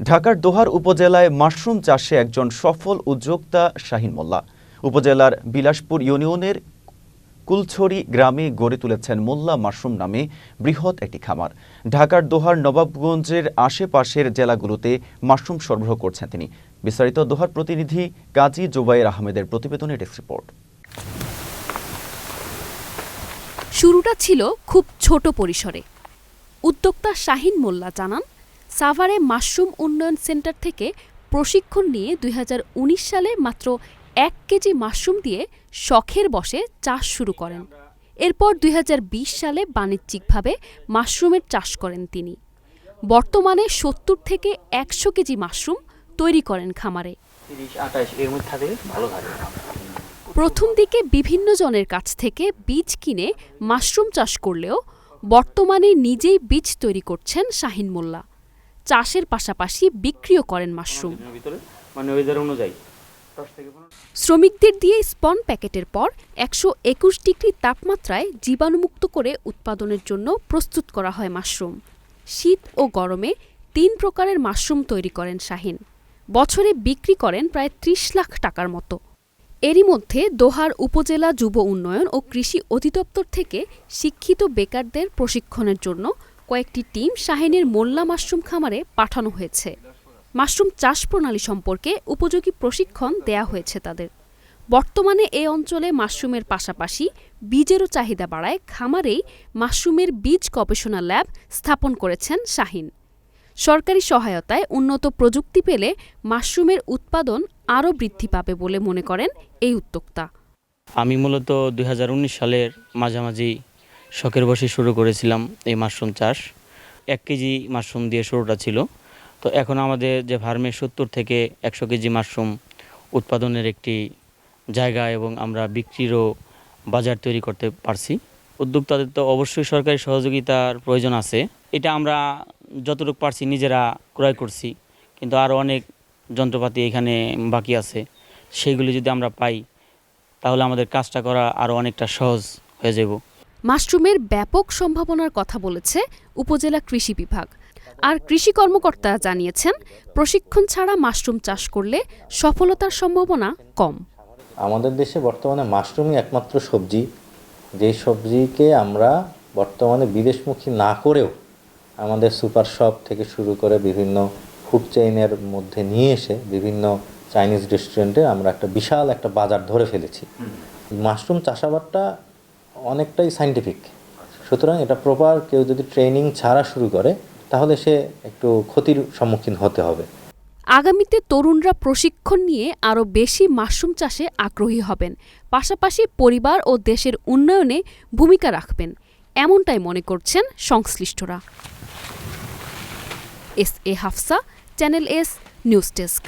ঢাকার দোহার উপজেলায় মাশরুম চাষে একজন সফল উদ্যোক্তা শাহিন মোল্লা। উপজেলার বিলাসপুর ইউনিয়নের কুলছড়ি গ্রামে গড়ে তুলেছেন মোল্লা মাশরুম নামে বৃহৎ একটি খামার। ঢাকার দোহার নবাবগঞ্জের আশেপাশের জেলাগুলোতে মাশরুম সরবরাহ করছেন তিনি। বিস্তারিত দোহার প্রতিনিধি কাজী জুবাইর আহমেদের প্রতিবেদনে ডেস্ক রিপোর্ট। শুরুটা ছিল খুব ছোট পরিসরে। উদ্যোক্তা শাহিন মোল্লা জানান সাভারে মাশরুম উন্নয়ন সেন্টার থেকে প্রশিক্ষণ নিয়ে দুই হাজার উনিশ সালে মাত্র এক কেজি মাশরুম দিয়ে শখের বসে চাষ শুরু করেন। এরপর দুই হাজার বিশ সালে বাণিজ্যিকভাবে মাশরুমের চাষ করেন তিনি। বর্তমানে সত্তর থেকে একশো কেজি মাশরুম তৈরি করেন খামারে। প্রথম দিকে বিভিন্ন জনের কাছ থেকে বীজ কিনে মাশরুম চাষ করলেও বর্তমানে নিজেই বীজ তৈরি করছেন শাহিন মোল্লা। চাষের পাশাপাশি বিক্রিও করেন মাশরুম। মানে ওয়েদার অনুযায়ী। শ্রমিকদের দিয়ে স্পন প্যাকেটের পর একশো একুশ ডিগ্রি তাপমাত্রায় জীবাণুমুক্ত করে উৎপাদনের জন্য প্রস্তুত করা হয় মাশরুম। শীত ও গরমে তিন প্রকারের মাশরুম তৈরি করেন শাহিন। বছরে বিক্রি করেন প্রায় ত্রিশ লাখ টাকার মতো। এরই মধ্যে দোহার উপজেলা যুব উন্নয়ন ও কৃষি অধিদপ্তর থেকে শিক্ষিত বেকারদের প্রশিক্ষণের জন্য কয়েকটি টিম শাহিনের মোল্লা মাশরুম খামারে পাঠানো হয়েছে। মাশরুম চাষ প্রণালী সম্পর্কে উপযোগী প্রশিক্ষণ দেয়া হয়েছে তাদের। বর্তমানে এ অঞ্চলে মাশরুমের পাশাপাশি বীজেরও চাহিদা বাড়ায় খামারেই মাশরুমের বীজ গবেষণা ল্যাব স্থাপন করেছেন শাহিন। সরকারি সহায়তায় উন্নত প্রযুক্তি পেলে মাশরুমের উৎপাদন আরও বৃদ্ধি পাবে বলে মনে করেন এই উদ্যোক্তা। আমি মূলত দুই হাজার উনিশ সালের মাঝামাঝি শখের বসে শুরু করেছিলাম এই মাশরুম চাষ। এক কেজি মাশরুম দিয়ে শুরুটা ছিল। তো এখন আমাদের যে ফার্মে সত্তর থেকে একশো কেজি মাশরুম উৎপাদনের একটি জায়গা এবং আমরা বিক্রিরও বাজার তৈরি করতে পারছি। উদ্যোক্তাদের তো অবশ্যই সরকারি সহযোগিতার প্রয়োজন আছে। এটা আমরা যতটুকু পারছি নিজেরা ক্রয় করছি। কিন্তু আরও অনেক যন্ত্রপাতি এখানে বাকি আছে। সেইগুলি যদি আমরা পাই, তাহলে আমাদের কাজটা করা আরও অনেকটা সহজ হয়ে যাব। মাশরুমের ব্যাপক সম্ভাবনার কথা বলেছে উপজেলা কৃষি বিভাগ। আর কৃষি কর্মকর্তা জানিয়েছেন, প্রশিক্ষণ ছাড়া মাশরুম চাষ করলে সফলতার সম্ভাবনা কম। আমাদের দেশে বর্তমানে মাশরুমই একমাত্র সবজি। যেই সবজিকে আমরা বর্তমানে বিদেশমুখী না করেও আমাদের সুপার শপ থেকে শুরু করে বিভিন্ন ফুড চেইনের মধ্যে নিয়ে এসে বিভিন্ন চাইনিজ রেস্টুরেন্টে আমরা একটা বিশাল একটা বাজার ধরে ফেলেছি। মাশরুম চাষাবাদটা অনেকটাই সাইন্টিফিক সুতরাং এটা প্রপার কেউ যদি ট্রেনিং ছাড়া শুরু করে, তাহলে সে একটু ক্ষতির সম্মুখীন হতে হবে। আগামীতে তরুণরা প্রশিক্ষণ নিয়ে আরও বেশি মাশরুম চাষে আগ্রহী হবেন। পাশাপাশি পরিবার ও দেশের উন্নয়নে ভূমিকা রাখবেন। এমনটাই মনে করছেন সংশ্লিষ্টরা। S A Hafsa, channel S, news desk.